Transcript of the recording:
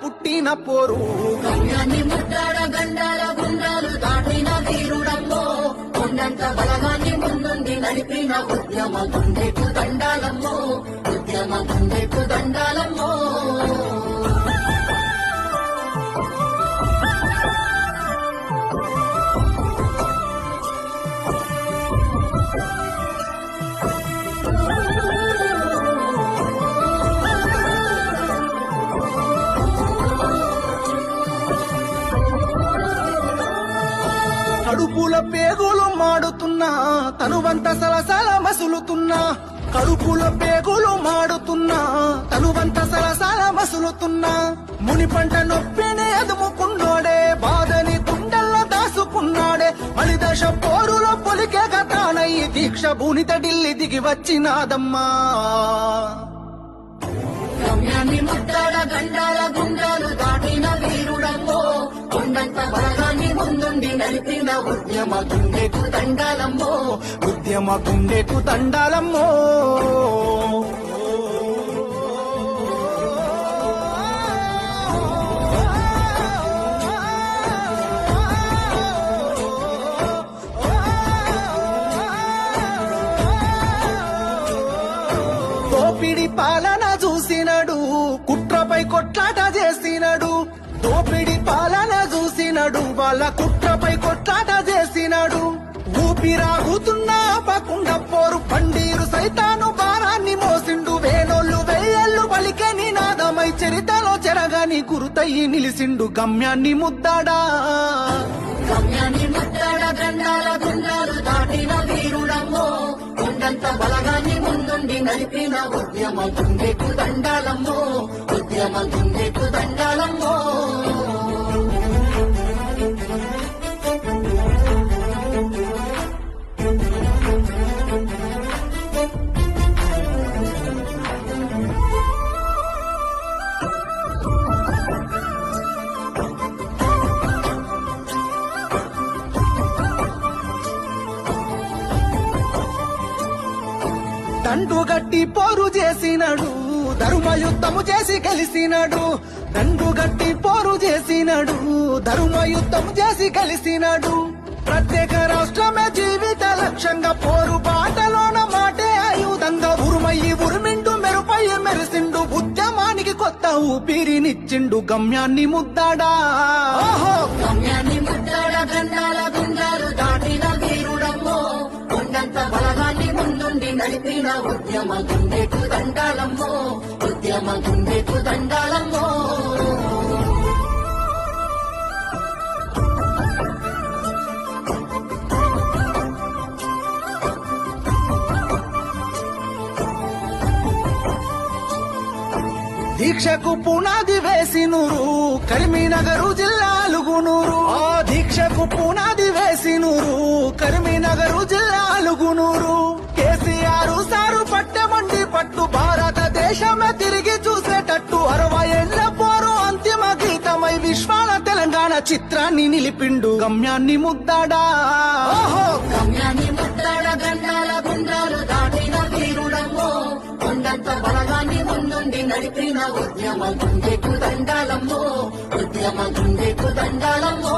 పుట్టిన పోరు. గమ్యాన్ని ముద్దాడ గండాల గుండాలు దాటిన వీరుడమ్మో కొండంత బలగాన్ని ముందుండి నడిపిన ఉద్యమ గుండెకు దండాలమ్మో. ఉద్యమ గుండెకు దండాలమ్మో. కడుపుల పేగులు మాడుతున్నా తనువంత సలసల మసులుతున్నా. కడుపుల పేగులు మాడుతున్నా తనువంత సలసల మసులుతున్నా. ముని పంట నొప్పిని అదుముకున్నాడే బాధని గుండెల్లో దాసుకున్నాడే. మలిదశ పోరులో పొలికే గతానయ్యి దీక్ష భూనిత ఢిల్లీ దిగి వచ్చినాదమ్మా. గమ్యాన్ని ముద్దాడ గండాల గుండాలు దాటిన వీరుడంగో కొండంత నుండి నడిపిన ఉద్యమ గుండెకు దండాలమ్మో ఉద్యమ గుండెకు దండాలమ్మో. దోపిడి పాలన చూసినడు కుట్రపై కొట్లాట చేసినడు. దోపిడి పాలన చేసినాడు వాళ్ళ కుట్రపై కొట్లాట చేసినాడు. ఊపిరాగుతున్నా ఆపకుండా పోరు పండీరు సైతాను భారాన్ని మోసిండు. వేనోళ్ళు వెయ్యళ్ళు పలికే నినాదమై చరితలో చెరగాని గురుతయ్యి నిలిసిండు. గమ్యాన్ని ముద్దాడా? గమ్యాన్ని ముద్దాడా? గ్రంథాల గుండాలు దాటిన వీరుడమ్మో. కొండంత బలగాన్ని ముందుండి నడిపిన ఉద్యమ గుండెకు దండాలమ్మో. ఉద్యమ గుండెకు దండాలమ్మో. దండు గట్టి పోరు చేసినడు ధర్మయుద్ధము చేసి కలిసినాడు. దండు గట్టి పోరు చేసినాడు ధర్మయుద్ధము చేసి కలిసినాడు. ప్రత్యేక రాష్ట్రమే జీవిత లక్ష్యంగా పోరు బాటలోన మాటే ఆయుధంగా ఉరుమయ్యి ఉరిమిండు మెరుపై మెరిసిండు ఉద్యమానికి కొత్త ఊపిరినిచ్చిండు గమ్యాన్ని ముద్దాడా. ఓహో గమ్యాన్ని ముద్దాడా గండాల గుండాలు నడిపిన ఉద్యమ గుండెకు దండాలమ్మో. ఉద్యమ గుండెకు దండాలమ్మో దీక్షకు పునాది వేసినూరు కరీంనగరు జిల్లాలుగునూరు. ఆ దీక్షకు పునాది చిత్రాన్ని నిలిపిండు గమ్యాన్ని ముద్దాడా? ఓహో గమ్యాన్ని ముద్దాడ గండాల గుండాలు దాటిన వీరుడమ్మో. కొండంత బలగాన్ని ముందుండి నడిపిన ఉద్యమ గుండెకు దండాలమ్మో. ఉద్యమ గుండెకు దండాలమ్మో.